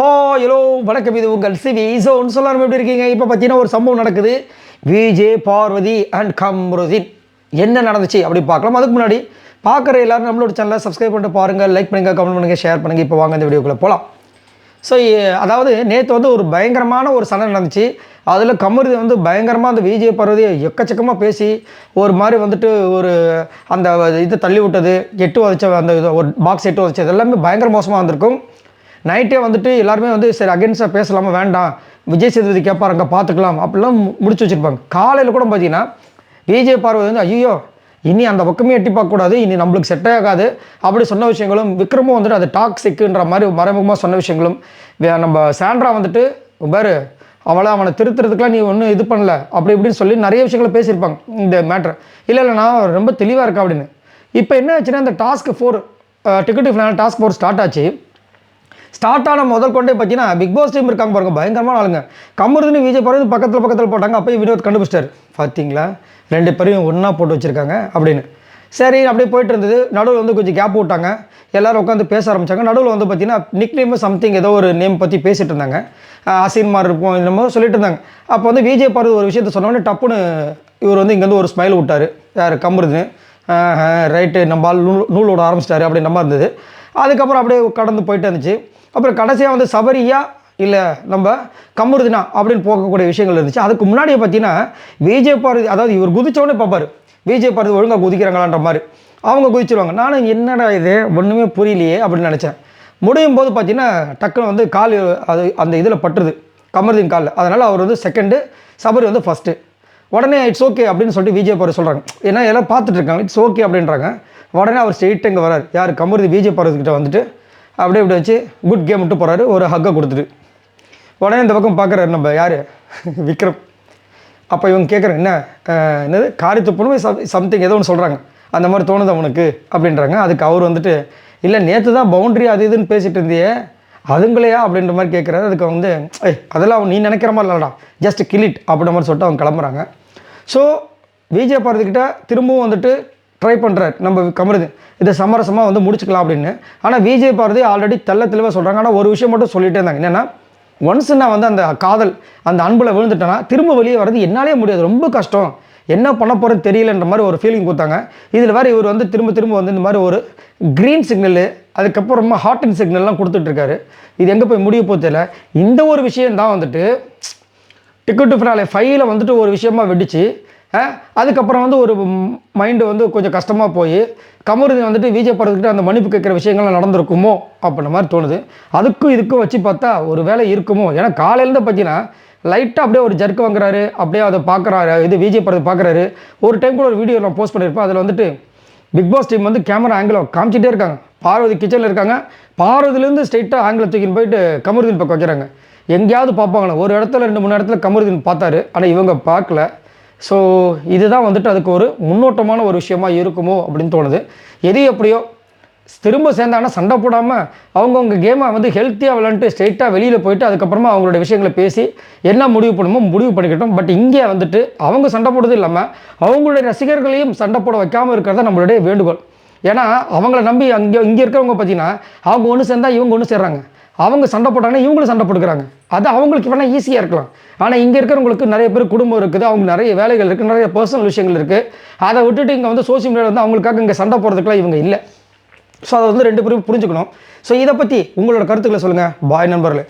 ஹோ ஹலோ வணக்கம். இது உங்கள் சிவி ஸோ ஒன்று சொல்லாமல் எப்படி இருக்கீங்க? இப்போ பார்த்தீங்கன்னா ஒரு சம்பவம் நடக்குது. விஜே பார்வதி அண்ட் கம்ருதீன் என்ன நடந்துச்சு அப்படி பார்க்கலாம். அதுக்கு முன்னாடி பார்க்குற எல்லாரும் நம்மளோட சேனலை சப்ஸ்கிரைப் பண்ணிட்டு பாருங்கள் லைக் பண்ணுங்கள் கமெண்ட் பண்ணுங்கள் ஷேர் பண்ணுங்கள் இப்போ வாங்க இந்த வீடியோக்குள்ளே போகலாம் ஸோ அதாவது நேற்று வந்து ஒரு பயங்கரமான ஒரு சண்டை நடந்துச்சு. அதில் கமருதி வந்து பயங்கரமாக அந்த விஜே பார்வதி எக்கச்சக்கமாக பேசி ஒரு மாதிரி வந்துட்டு ஒரு அந்த இது தள்ளி விட்டது. எட்டு உதச்ச அந்த இது ஒரு பாக்ஸ் எட்டு உதச்சது எல்லாமே பயங்கர மோசமாக வந்திருக்கும். நைட்டே வந்துட்டு எல்லாருமே வந்து சரி அகென்ஸ்டாக பேசலாமா? வேண்டாம். விஜய் சேதுபதி கேட்பாருங்க பார்த்துக்கலாம் அப்படிலாம் முடிச்சு வச்சுருப்பாங்க. காலையில் கூட பார்த்தீங்கன்னா விஜய் பார்வதி வந்து ஐயோ இனி அந்த பக்கமே எட்டி பார்க்கக்கூடாது இனி நம்மளுக்கு செட் ஆகாது. அப்படி சொன்ன விஷயங்களும் விக்ரமும் வந்துட்டு அது டாக்ஸிக்குன்ற மாதிரி மறைமுகமாக சொன்ன விஷயங்களும் வே- நம்ம சாண்ட்ரா வந்துட்டு பாரு அவளை அவனை திருத்துறதுக்குலாம் நீ ஒன்றும் இது பண்ணல. அப்படி இப்படின்னு சொல்லி நிறைய விஷயங்களை பேசியிருப்பாங்க இந்த மேட்ரு இல்லை இல்லை நான் ரொம்ப தெளிவாக இருக்கேன் அப்படின்னு. இப்போ என்ன ஆச்சுன்னா இந்த task four ticket finale task four start ஆச்சு. ஸ்டார்ட் ஆன முதல் கொண்டே பார்த்தீங்கன்னா பிக் பாஸ் டீம் இருக்காங்க பாருங்க பயங்கரமான ஆளுங்க. கமருதுன்னு விஜய் பறந்து பக்கத்தில் பக்கத்தில் போட்டாங்க. அப்போயும் வினோத் கண்டுபிடிச்சிட்டாரு. பார்த்தீங்களா ரெண்டு பேரையும் ஒன்றா போட்டு வச்சுருக்காங்க அப்படின்னு. சரி அப்படியே போயிட்டு இருந்தது. நடுவில் வந்து கொஞ்சம் கேப் விட்டாங்க. எல்லோரும் உட்காந்து பேச ஆரம்பித்தாங்க நடுவில் வந்து பார்த்தீங்கன்னா நிக் நேம் சம்திங் ஏதோ ஒரு நேம் பற்றி பேசிட்டு இருந்தாங்க. அஹ் அசின்மார் இருக்கும் என்னமோ சொல்லிட்டு இருந்தாங்க. அப்போ வந்து விஜய் பார்வதி ஒரு விஷயத்த சொன்னோடனே டப்புன்னு இவர் வந்து இங்கேருந்து ஒரு ஸ்மைல் விட்டார். யார்? கமருதுன்னு. ரைட்டு நம்ம நூல் நூல் விட ஆரம்பிச்சிட்டாரு அப்படி நம்ம இருந்தது. அதுக்கப்புறம் அப்படியே கடந்து போயிட்டு இருந்துச்சு. அப்புறம் கடைசியாக வந்து சபரியா இல்லை நம்ம கம்முருதுனா அப்படின்னு போகக்கூடிய விஷயங்கள் இருந்துச்சு. அதுக்கு முன்னாடியே பார்த்தீங்கன்னா விஜய் பாரதி அதாவது இவர் குதிச்சோடனே பார்ப்பார் விஜய் பாரதி ஒழுங்காக குதிக்கிறாங்களான்ற மாதிரி. அவங்க குதிச்சிருவாங்க. நானும் என்னடா இது? ஒன்றுமே புரியலையே அப்படின்னு நினச்சேன். முடியும் போது பார்த்தீங்கன்னா டக்குன்னு வந்து கால் அது அந்த இதில் பட்டுருது கமருதீன் காலில். அதனால் அவர் வந்து செகண்டு சபரி வந்து ஃபஸ்ட்டு உடனே இட்ஸ் ஓகே அப்படின்னு சொல்லிட்டு விஜய் பாரு சொல்கிறாங்க ஏன்னா எல்லாம் பார்த்துட்டு இருக்காங்க. இட்ஸ் ஓகே அப்படின்றாங்க. உடனே அவர் ஸ்ட்ரெயிட் இங்கே வரார். யார்? கமருதி விஜய் பாரதிக்கிட்ட வந்துட்டு அப்படியே இப்படி வச்சு குட் கேம் விட்டு போகிறாரு ஒரு ஹக்கை கொடுத்துட்டு. உடனே இந்த பக்கம் பார்க்குறாரு நம்ம யார்? விக்ரம். அப்போ இவங்க கேட்குறேன் என்ன என்னது? காரி துப்புனு சம்திங் ஏதோ ஒன்று சொல்கிறாங்க அந்த மாதிரி தோணுது அவனுக்கு அப்படின்றாங்க. அதுக்கு அவர் வந்துட்டு இல்லை நேற்று தான் பவுண்ட்ரி அது இதுன்னு பேசிகிட்டு இருந்தியே. அதுங்களையா? அப்படின்ற மாதிரி கேட்குறாரு அதுக்கு வந்து ஏய் அதெல்லாம் அவன் நீ நினைக்கிற மாதிரி இல்லடா. ஜஸ்ட் கிளிட் அப்படின்ற மாதிரி சொல்லிட்டு அவங்க கிளம்புறாங்க. ஸோ விஜய் பாரதிக்கிட்ட திரும்பவும் வந்துட்டு ட்ரை பண்ணுறாரு நம்ம கமருது. இதை சமரசமாக வந்து முடிச்சுக்கலாம் அப்படின்னு. ஆனால் விஜய் பாரதி ஆல்ரெடி தெள்ள தெளிவாக சொல்கிறாங்க ஆனால் ஒரு விஷயம் மட்டும் சொல்லிட்டே இருந்தாங்க. என்னென்னா ஒன்ஸ் நான் வந்து அந்த காதல் அந்த அன்பில் விழுந்துட்டேன்னா திரும்ப வெளியே வர்றது என்னாலே முடியாது. ரொம்ப கஷ்டம். என்ன பண்ண போகிறேன்னு தெரியலன்ற மாதிரி ஒரு ஃபீலிங் கொடுத்தாங்க. இதில் வேறு இவர் வந்து திரும்ப திரும்ப வந்து இந்த மாதிரி ஒரு க்ரீன் சிக்னலு அதுக்கப்புறமா ஹாட் அண்ட் சிக்னல்லாம் கொடுத்துட்ருக்காரு இது எங்கே போய் முடிய போகிறது இந்த ஒரு விஷயம் தான் வந்துட்டு டிக்கெட் டு ஃபினாலே ஃபைவ்ல வந்துட்டு ஒரு விஷயமா வெடிச்சு அதுக்கப்புறம் வந்து ஒரு மைண்டு வந்து கொஞ்சம் கஷ்டமாக போய் கமருதி வந்துட்டு விஜய் படத்துக்கிட்ட அந்த மன்னிப்பு கேட்குற விஷயங்கள்லாம் நடந்திருக்குமோ அப்படின்ற மாதிரி தோணுது. அதுக்கும் இதுக்கும் வச்சு பார்த்தா ஒரு வேலை இருக்குமோ? ஏன்னா காலையிலேருந்து பார்த்தீங்கன்னா லைட்டாக அப்படியே ஒரு ஜர்க்கு வாங்குறாரு அப்படியே அதை பார்க்குறாரு இது விஜய் படத்தை பார்க்குறாரு. ஒரு டைம் கூட ஒரு வீடியோ நான் போஸ்ட் பண்ணியிருப்பேன். அதில் வந்துட்டு பிக் பாஸ் டீம் வந்து கேமரா ஆங்கிளை காமிச்சிட்டே இருக்காங்க. பார்வதி கிச்சனில் இருக்காங்க. பார்வதிலேருந்து ஸ்ட்ரைட்டாக ஆங்கிளை தூக்கின்னு போயிட்டு கமருதீன் பக்கம் வைக்கிறாங்க. எங்கேயாவது பார்ப்பாங்களா ஒரு இடத்துல ரெண்டு மூணு இடத்துல கமருதீன் பார்த்தாரு. ஆனால் இவங்க பார்க்கல. ஸோ இதுதான் வந்துட்டு அதுக்கு ஒரு முன்னோட்டமான ஒரு விஷயமா இருக்குமோ அப்படின்னு தோணுது. எது எப்படியோ திரும்ப சேர்ந்தாங்கன்னா சண்டை போடாமல் அவங்கவுங்க கேமை வந்து ஹெல்த்தியாக விளாண்டுட்டு ஸ்ட்ரைட்டாக வெளியில் போயிட்டு அதுக்கப்புறமா அவங்களோட விஷயங்களை பேசி என்ன முடிவு பண்ணுமோ முடிவு பண்ணிக்கிட்டோம். பட் இங்கே வந்துட்டு அவங்க சண்டை போடுறது இல்லாமல் அவங்களுடைய ரசிகர்களையும் சண்டை போட வைக்காமல் இருக்கிறத நம்மளுடைய வேண்டுகோள். ஏன்னா அவங்கள நம்பி அங்கே இங்கே இருக்கிறவங்க பார்த்தீங்கன்னா அவங்க ஒன்று சேர்ந்தால் இவங்க ஒன்று சேர்றாங்க. அவங்க சண்டை போட்டாங்கன்னா இவங்களும் சண்டை போட்டுக்கிறாங்க. அது அவங்களுக்கு வேணால் ஈஸியாக இருக்கலாம். ஆனால் இங்கே இருக்கிறவங்களுக்கு நிறைய பேர் குடும்பம் இருக்குது. அவங்க நிறைய வேலைகள் இருக்குது நிறைய பர்சனல் விஷயங்கள் இருக்குது அதை விட்டுட்டு இங்கே வந்து சோசியல் மீடியாவில் வந்து அவங்களுக்காக இங்கே சண்டை போடுறதுக்குலாம் இவங்க இல்லை. ஸோ அதை வந்து ரெண்டு பேரும் புரிஞ்சுக்கணும். ஸோ இதை பற்றி உங்களோட கருத்துக்களை சொல்லுங்கள் பாய் நண்பர்களே.